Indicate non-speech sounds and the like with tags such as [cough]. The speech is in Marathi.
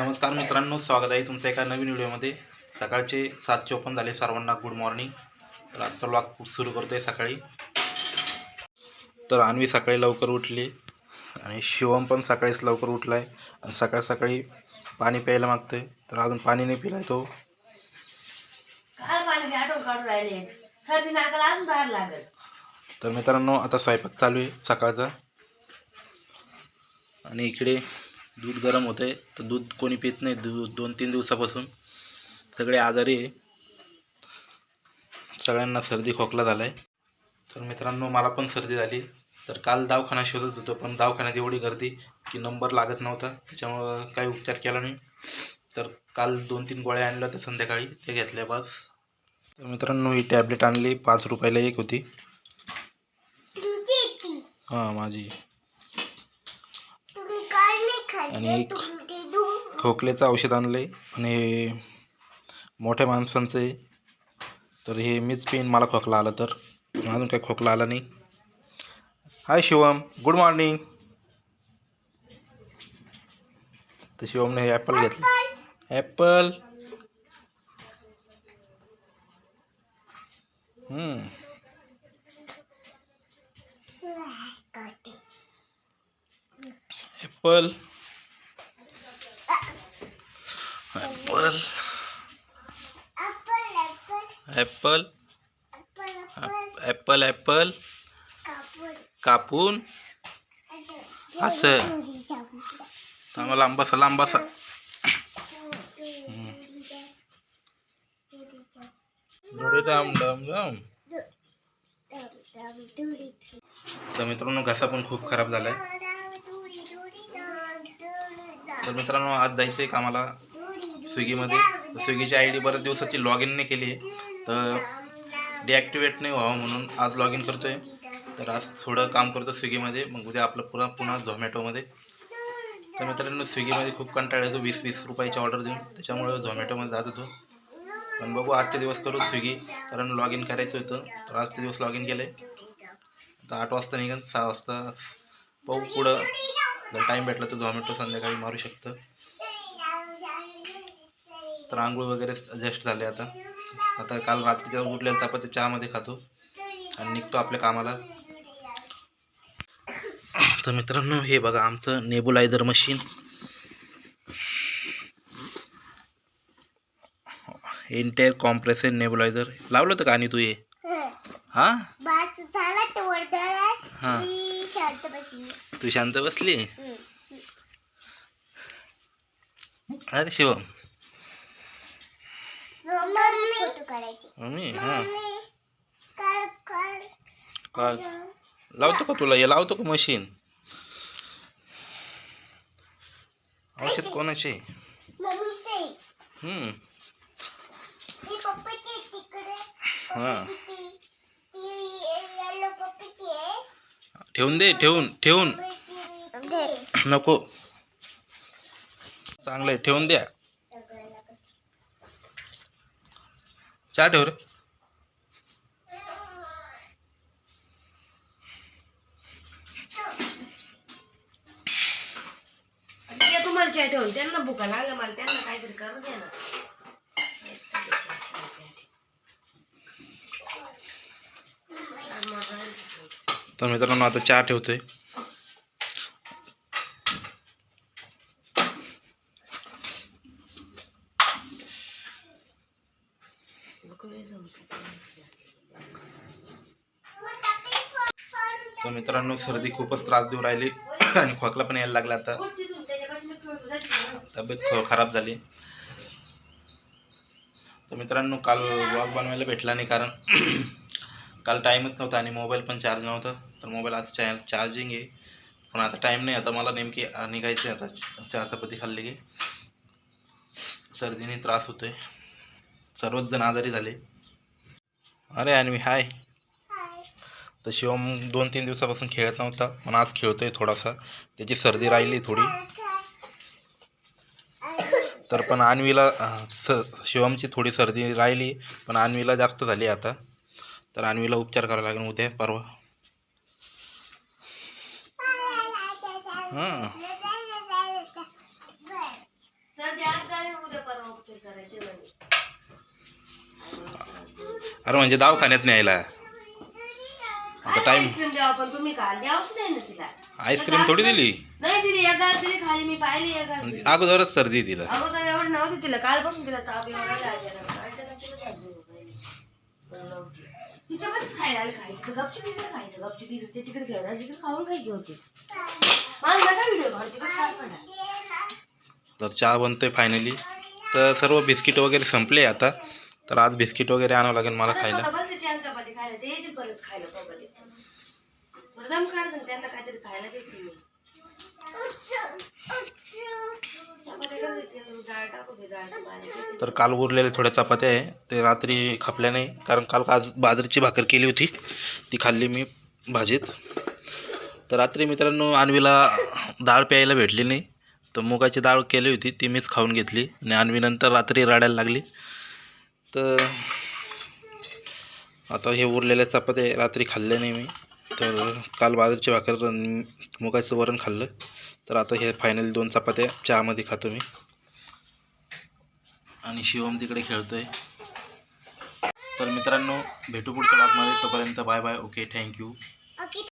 नमस्कार मित्रांनो स्वागत आहे तुमचं एका नवीन व्हिडिओमध्ये. सकाळचे सात चोपन्न झाले सर्वांना गुड मॉर्निंग तर आजचा ब्लॉग सुरू करतो आहे सकाळी. तर अन्वी सकाळी लवकर उठली आणि शिवम पण सकाळीच लवकर उठला आहे आणि सकाळ सकाळी पाणी प्यायला मागतोय. तर अजून पाणी नाही पिलाय तो. तर मित्रांनो आता स्वयंपाक चालू आहे सकाळचा. आणि इकडे दूध गरम होतं आहे तर दूध कोणी पित नाही दूध दोन तीन दिवसापासून. सगळे आजारी आहे. सगळ्यांना सर्दी खोकला झाला आहे तर मित्रांनो मला पण सर्दी झाली. तर काल दवाखाना शोधत होतो पण दवाखान्यात एवढी गर्दी की नंबर लागत नव्हता. त्याच्यामुळं काही उपचार केला नाही. तर काल दोन तीन गोळ्या आणल्या होत्या संध्याकाळी. ते घेतल्या बस. तर मित्रांनो ही टॅबलेट आणली. पाच रुपयाला एक होती. हां माझी. आणि एक खोकल्याचं औषध आणलं आहे आणि हे मोठ्या माणसांचं. आहे तर हे मीच पेन मला खोकला आला तर. अजून काही खोकला आला नाही. Hi Shivam good morning. तर शिवमने हे ॲपल घेतलं. Apple. Apple. Apple apple apple apple कापून असं चांगला लांब असा लांब तर मित्रांनो घसा पण खूप खराब झालाय. तर मित्रांनो आज जायचं आहे कामाला स्विगीमध्ये. स्विगीची आय डी बऱ्याच दिवसाची लॉग इन नाही केली आहे. तर डिॲक्टिवेट नाही व्हावं म्हणून आज लॉग इन करतो आहे तर आज थोडं काम करतो स्विगीमध्ये. मग उद्या आपलं पुन्हा पुन्हा झोमॅटोमध्ये. तर मित्रांनो स्विगीमध्ये खूप कंटाळ येतो. वीस वीस रुपयाची ऑर्डर देऊन. त्याच्यामुळं झोमॅटोमध्ये जात होतो. पण बघू आजचे दिवस करू स्विगी. कारण लॉग इन करायचं होतं. तर आजचे दिवस लॉग इन केलं. आहे आता आठ वाजता निघन सहा वाजता पाहू पुढं. जर टाईम भेटला तर झोमॅटो संध्याकाळी मारू शकतं. तर आंघोळ वगैरे जस्ट झाले आता. आता काल रात्रीच्या उठलेल्या चपाती चहामध्ये खातो आणि निघतो आपल्या कामाला. तर मित्रांनो हे बघा आमचं नेबुलायझर मशीन इंटेर कॉम्प्रेसेन नेबुलायझर लावलं होतं का आणि तू हे? हां? हां. तू शांत बसली? अरे शिवम मम्मी. हां. का लावतो का तुला? हे लावतो का मशीन औषध कोणाचे? हम्म. हां. ठेवून दे ठेवून ठेवून. नको. चांगलं आहे ठेवून द्या. चहा ठेव रे. तुम्हाला चहा ठेवून त्यांना भुका मला त्यांना काहीतरी करू दे ना. तर मित्रांनो आता चहा ठेवतोय. तर मित्रांनो सर्दी खूपच त्रास देऊ राहिली. [coughs] आणि खोकला पण यायला लागला आता. तब्येत खराब झाली. तर मित्रांनो काल ब्लॉग बनवायला भेटला नाही कारण [coughs] काल टाईमच नव्हता आणि मोबाईल पण चार्ज नव्हता. तर मोबाईल आज चा चार्जिंग आहे. पण आता टाईम नाही. आता मला नेमकी निघायचं आहे आता. चहा खाल्ली की. सर्दीने त्रास होतोय. सर्वच जण आजारी झाले. अरे आणि मी हाय तर शिवम दोन तीन दिवसापासून खेळत नव्हता पण आज खेळतोय थोडासा. त्याची सर्दी राहिली थोडी. तर पण अन्वीला अं, स शिवमची थोडी सर्दी राहिली पण अन्वीला जास्त झाली आता. तर अन्वीला उपचार करावा लागेल उद्या परवा. हां. अरे म्हणजे दवाखान्यात न्यायला आता टाइम आईस्क्रीम द्यावा पण तुम्ही काल द्यावच नाही ना तिला आईस्क्रीम थोडी दिली नाही दिली खाली मी पाहिली. अगोदरच सर्दी तिला अगोदर एवढं नव्हती तिला कालपासून तिला ताप येऊन राहिला अचानक. अचानक तिला ताप येऊन राहिला. बरं नव्हती. तिच्यामध्येच खायला आलं खायचं तर गपचूप इकडे खायचं गपचूप इकडे ते तिकडे खेळणार तिकडे खाऊन खायची होती माझा नका व्हिडिओ काढ तिकडे काय पडा तर चहा बनतोय फायनली तर सर्व बिस्किट वगैरे संपले आता तर आज बिस्किट वगैरे आणावं लागेल मला खायला. स्वतः बसले छान चपाती खायला ते येतील परत खायला बाबा ते बरं दम काढ ना, त्यांना काहीतरी खायला देते मी चपात्या करून देते, डाळ टाकू दे डाळची पाणी देते. तर काल उरलेल्या थोड्या चपात्या आहे ते रात्री खापल्या नाही कारण काल आज बाजरीची भाकर केली होती. ती खाल्ली मी भाजीत. तर रात्री मित्रांनो आणवीला डाळ प्यायला भेटली नाही. तर मुगाची डाळ केली होती ती मीच खाऊन घेतली. आणि आणवी नंतर रात्री रडायला लागली. तर आता हे उरलेल्या चपात्या रात्री खाल्ले नाही मी. तर काल बाजरीची भाकर मुगाचं वरण खाल्लं. तर आता हे फायनल दोन चपात्या चहामध्ये खातो मी. आणि शिवम तिकडे खेळतो आहे तर मित्रांनो भेटू पुढच्या भागमध्ये तोपर्यंत बाय बाय. Okay thank you